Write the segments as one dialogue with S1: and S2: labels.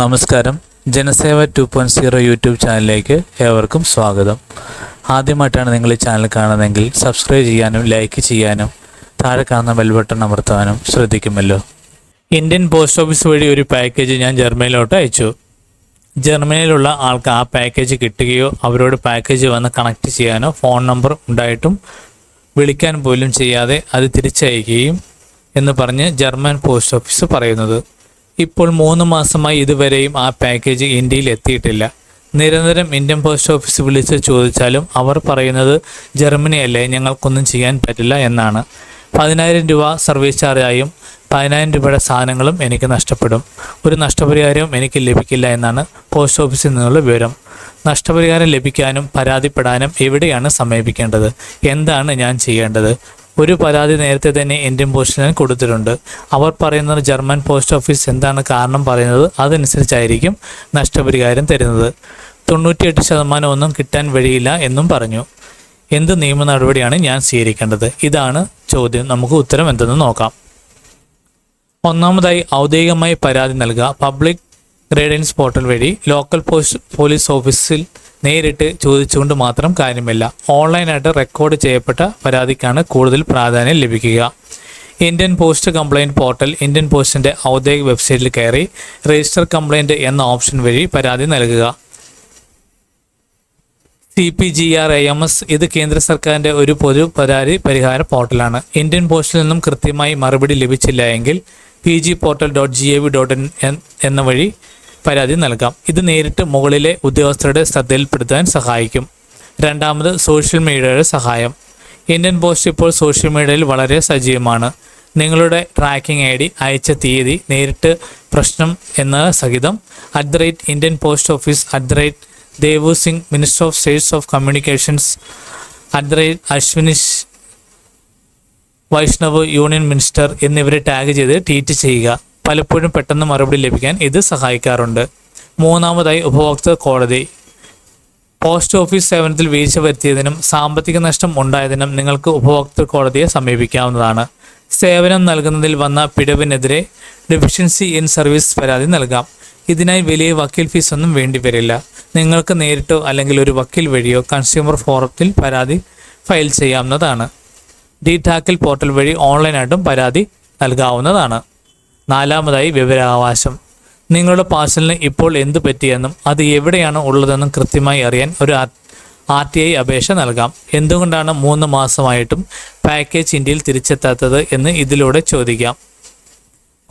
S1: നമസ്കാരം. Janaseva two point zero YouTube ചാനലിലേക്ക് ഏവർക്കും സ്വാഗതം. ആദ്യമായിട്ടാണ് നിങ്ങൾ ഈ ചാനൽ കാണുന്നതെങ്കിൽ സബ്സ്ക്രൈബ് ചെയ്യാനും ലൈക്ക് ചെയ്യാനും താഴെ കാണുന്ന ബെൽ ബട്ടൺ അമർത്താനും ശ്രദ്ധിക്കുമല്ലോ. ഇന്ത്യൻ പോസ്റ്റ് ഓഫീസ് വഴി ഒരു പാക്കേജ് ഞാൻ ജർമ്മനിയിലോട്ട് അയച്ചു. ജർമ്മനിയിലുള്ള ആൾക്ക് ആ പാക്കേജ് കിട്ടുകയോ അവരോട് പാക്കേജ് വന്ന് കണക്ട് ചെയ്യാനോ ഫോൺ നമ്പർ ഉണ്ടായിട്ടും വിളിക്കാൻ പോലും ചെയ്യാതെ അത് തിരിച്ചയക്കുകയും എന്ന് പറഞ്ഞ് ജർമ്മൻ പോസ്റ്റ് ഓഫീസ് പറയുന്നത്. ഇപ്പോൾ മൂന്ന് മാസമായി ഇതുവരെയും ആ പാക്കേജ് ഇന്ത്യയിൽ എത്തിയിട്ടില്ല. നിരന്തരം ഇന്ത്യൻ പോസ്റ്റ് ഓഫീസ് വിളിച്ച് ചോദിച്ചാലും അവർ പറയുന്നത് ജർമ്മനിയല്ലേ ഞങ്ങൾക്കൊന്നും ചെയ്യാൻ പറ്റില്ല എന്നാണ്. പതിനായിരം രൂപ സർവീസ് ചാർജായും പതിനായിരം രൂപയുടെ സാധനങ്ങളും എനിക്ക് നഷ്ടപ്പെടും. ഒരു നഷ്ടപരിഹാരവും എനിക്ക് ലഭിക്കില്ല എന്നാണ് പോസ്റ്റ് ഓഫീസിൽ നിന്നുള്ള വിവരം. നഷ്ടപരിഹാരം ലഭിക്കാനും പരാതിപ്പെടാനും എവിടെയാണ് സമീപിക്കേണ്ടത്? എന്താണ് ഞാൻ ചെയ്യേണ്ടത്? ഒരു പരാതി നേരത്തെ തന്നെ ഇന്ത്യൻ പോസ്റ്റിന് കൊടുത്തിട്ടുണ്ട്. അവർ പറയുന്നത് ജർമ്മൻ പോസ്റ്റ് ഓഫീസ് എന്താണ് കാരണം പറയുന്നത് അതനുസരിച്ചായിരിക്കും നഷ്ടപരിഹാരം തരുന്നത്. തൊണ്ണൂറ്റിയെട്ട് ശതമാനം ഒന്നും കിട്ടാൻ വഴിയില്ല എന്നും പറഞ്ഞു. എന്ത് നിയമ നടപടിയാണ് ഞാൻ സ്വീകരിക്കേണ്ടത്? ഇതാണ് ചോദ്യം. നമുക്ക് ഉത്തരം എന്തെന്ന് നോക്കാം. ഒന്നാമതായി ഔദ്യോഗികമായി പരാതി നൽകുക. പബ്ലിക് ഗ്രേഡൻസ് പോർട്ടൽ വഴി ലോക്കൽ പോസ്റ്റ് പോലീസ് ഓഫീസിൽ നേരിട്ട് ചോദിച്ചുകൊണ്ട് മാത്രം കാര്യമില്ല. ഓൺലൈനായിട്ട് റെക്കോർഡ് ചെയ്യപ്പെട്ട പരാതിക്കാണ് കൂടുതൽ പ്രാധാന്യം ലഭിക്കുക. Indian post complaint portal Indian പോസ്റ്റിന്റെ ഔദ്യോഗിക വെബ്സൈറ്റിൽ കയറി രജിസ്റ്റർ കംപ്ലയിന്റ് എന്ന ഓപ്ഷൻ വഴി പരാതി നൽകുക. C P G R I M S ഇത് കേന്ദ്ര സർക്കാരിന്റെ ഒരു പൊതു പരാതി പരിഹാര പോർട്ടലാണ്. ഇന്ത്യൻ പോസ്റ്റിൽ നിന്നും കൃത്യമായി മറുപടി ലഭിച്ചില്ല എങ്കിൽ P G portal dot G A V dot in എന്ന വഴി പരാതി നൽകാം. ഇത് നേരിട്ട് മുകളിലെ ഉദ്യോഗസ്ഥരുടെ ശ്രദ്ധയിൽപ്പെടുത്താൻ സഹായിക്കും. രണ്ടാമത് സോഷ്യൽ മീഡിയയുടെ സഹായം. ഇന്ത്യൻ പോസ്റ്റ് ഇപ്പോൾ സോഷ്യൽ മീഡിയയിൽ വളരെ സജീവമാണ്. നിങ്ങളുടെ ട്രാക്കിംഗ് ഐ ഡി അയച്ച തീയതി നേരിട്ട് പ്രശ്നം എന്ന സഹിതം at the rate Indian post office at the rate Devu Singh minister of states of communications at the rate Ashwinish Vaishnav union minister എന്നിവരെ ടാഗ് ചെയ്ത് ട്വീറ്റ് ചെയ്യുക. പലപ്പോഴും പെട്ടെന്ന് മറുപടി ലഭിക്കാൻ ഇത് സഹായിക്കാറുണ്ട്. മൂന്നാമതായി ഉപഭോക്തൃ കോടതി. പോസ്റ്റ് ഓഫീസ് സേവനത്തിൽ വീഴ്ച വരുത്തിയതിനും സാമ്പത്തിക നഷ്ടം ഉണ്ടായതിനും നിങ്ങൾക്ക് ഉപഭോക്തൃ കോടതിയെ സമീപിക്കാവുന്നതാണ്. സേവനം നൽകുന്നതിൽ വന്ന പിഴവിനെതിരെ ഡെഫിഷ്യൻസി ഇൻ സർവീസ് പരാതി നൽകാം. ഇതിനായി വലിയ വക്കീൽ ഫീസൊന്നും വേണ്ടിവരില്ല നിങ്ങൾക്ക് നേരിട്ടോ അല്ലെങ്കിൽ ഒരു വക്കീൽ വഴിയോ കൺസ്യൂമർ ഫോറത്തിൽ പരാതി ഫയൽ ചെയ്യാവുന്നതാണ്. ഡി ടാക്കിൽ പോർട്ടൽ വഴി ഓൺലൈനായിട്ടും പരാതി നൽകാവുന്നതാണ്. നാലാമതായി വിവരാവകാശം. നിങ്ങളുടെ പാഴ്സലിന് ഇപ്പോൾ എന്ത് പറ്റിയെന്നും അത് എവിടെയാണ് ഉള്ളതെന്നും കൃത്യമായി അറിയാൻ ഒരു ആർ ടി ഐ അപേക്ഷ നൽകാം. എന്തുകൊണ്ടാണ് മൂന്ന് മാസമായിട്ടും പാക്കേജ് ഇന്ത്യയിൽ തിരിച്ചെത്താത്തത് എന്ന് ഇതിലൂടെ ചോദിക്കാം.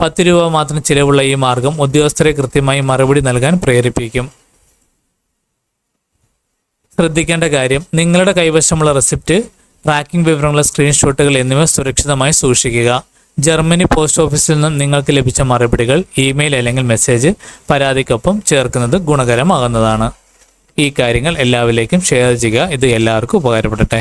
S1: പത്ത് രൂപ മാത്രം ചിലവുള്ള ഈ മാർഗം ഉദ്യോഗസ്ഥരെ കൃത്യമായി മറുപടി നൽകാൻ പ്രേരിപ്പിക്കും. ശ്രദ്ധിക്കേണ്ട കാര്യം നിങ്ങളുടെ കൈവശമുള്ള റെസിപ്റ്റ് ട്രാക്കിംഗ് വിവരങ്ങളുടെ സ്ക്രീൻഷോട്ടുകൾ എന്നിവ സുരക്ഷിതമായി സൂക്ഷിക്കുക. ജർമ്മനി പോസ്റ്റ് ഓഫീസിൽ നിന്നും നിങ്ങൾക്ക് ലഭിച്ച മറുപടികൾ ഇമെയിൽ അല്ലെങ്കിൽ മെസ്സേജ് പരാതിക്കൊപ്പം ചേർക്കുന്നത് ഗുണകരമാകുന്നതാണ്. ഈ കാര്യങ്ങൾ എല്ലാവരിലേക്കും ഷെയർ ചെയ്യുക. ഇത് എല്ലാവർക്കും ഉപകാരപ്പെടട്ടെ.